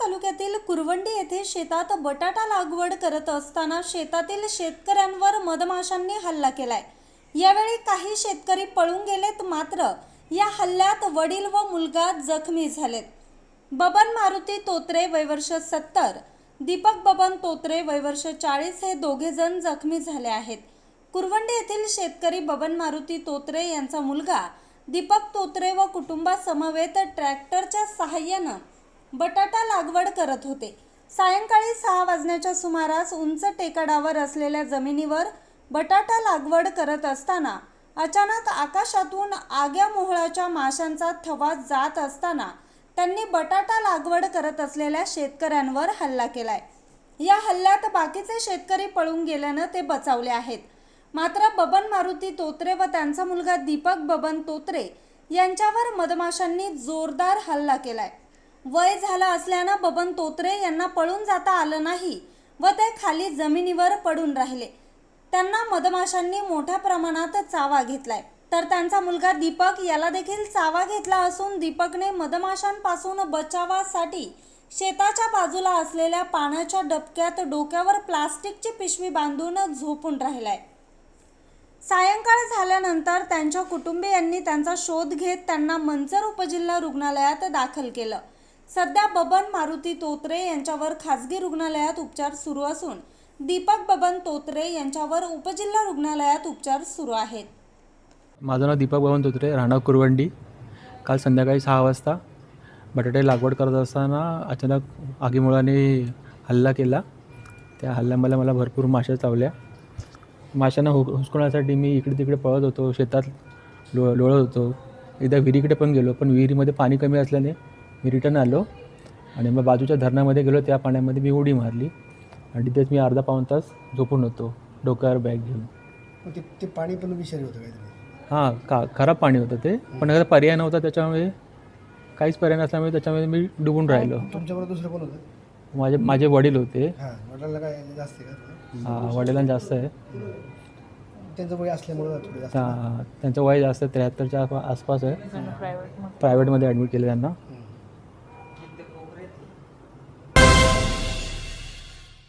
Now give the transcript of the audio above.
तालुक्यातील कुरवंडी येथे शेतात बटाटा लागवड करत असताना शेतातील शेतकऱ्यांवर मधमाशांनी हल्ला केलाय. यावेळी काही शेतकरी पळून गेलेत मात्र या हल्ल्यात वडील व मुलगा जखमी झालेत. बबन मारुती तोत्रे वयवर्ष सत्तर दीपक बबन तोत्रे वयवर्ष चाळीस हे दोघे जण जखमी झाले आहेत. कुरवंडी येथील शेतकरी बबन मारुती तोत्रे यांचा मुलगा दीपक तोत्रे व कुटुंबासमवेत ट्रॅक्टरच्या सहाय्यानं बटाटा लागवड करत होते. सायंकाळी सहा वाजण्याच्या सुमारास उंच टेकडावर असलेल्या जमिनीवर बटाटा लागवड करत असताना अचानक आकाशातून आग्या मोहळाच्या माशांचा थवा जात असताना त्यांनी बटाटा लागवड करत असलेल्या शेतकऱ्यांवर हल्ला केलाय. या हल्ल्यात बाकीचे शेतकरी पळून गेल्यानं ते बचावले आहेत. मात्र बबन मारुती तोत्रे व त्यांचा मुलगा दीपक बबन तोत्रे यांच्यावर मधमाशांनी जोरदार हल्ला केलाय. वय झालं असल्यानं बबन तोत्रे यांना पळून जाता आलं नाही व ते खाली जमिनीवर पडून राहिले. त्यांना मधमाशांनी मोठ्या प्रमाणात चावा घेतलाय. तर त्यांचा मुलगा दीपक याला देखील चावा घेतला असून दीपकने मधमाशांपासून बचावासाठी शेताच्या बाजूला असलेल्या पाण्याच्या डबक्यात डोक्यावर प्लास्टिकची पिशवी बांधून झोपून राहिलाय. सायंकाळ झाल्यानंतर त्यांच्या कुटुंबियांनी त्यांचा शोध घेत त्यांना मंचर उपजिल्हा रुग्णालयात दाखल केलं. सध्या बबन मारुती तोत्रे यांच्यावर खासगी रुग्णालयात उपचार सुरू असून दीपक बबन तोत्रे यांच्यावर उपजिल्हा रुग्णालयात उपचार सुरू आहेत. माझं नाव दीपक बबन तोत्रे राहणार कुरवंडी. काल संध्याकाळी सहा वाजता बटाटे लागवड करत असताना अचानक आगीमुळाने हल्ला केला. त्या हल्ल्यामध्ये मला भरपूर माशा चावल्या. माशांना हु हुसकवण्यासाठी मी इकडे तिकडे पळत होतो शेतात लो लोळत होतो. एकदा विहिरीकडे पण गेलो पण विहिरीमध्ये पाणी कमी असल्याने मी रिटर्न आलो आणि मग बाजूच्या धरणामध्ये गेलो त्या पाण्यामध्ये मी उडी मारली. आणि तिथेच मी अर्धा पाऊण तास झोपून होतो डोक्यावर बॅग घेऊन. ते ते पाणी पण विषारी होतं काहीतरी. हां का खराब पाणी होतं ते. पण आता पर्याय नव्हता त्याच्यामुळे काहीच पर्याय नसल्यामुळे त्याच्यामध्ये मी डुबून राहिलो. तुमच्याबरोबर दुसरं कोण होतं? माझे माझे वडील होते. हां वडिलांना काय जास्त आहे का? हां, वडिलांना जास्त आहे. त्यांचं वय असल्यामुळं थोडं जास्त. त्या- त्यांचं वय जास्त आहे त्र्याहत्तरच्या आसपा- आसपास आहे. प्रायव्हेटमध्ये ॲडमिट केलं त्यांना.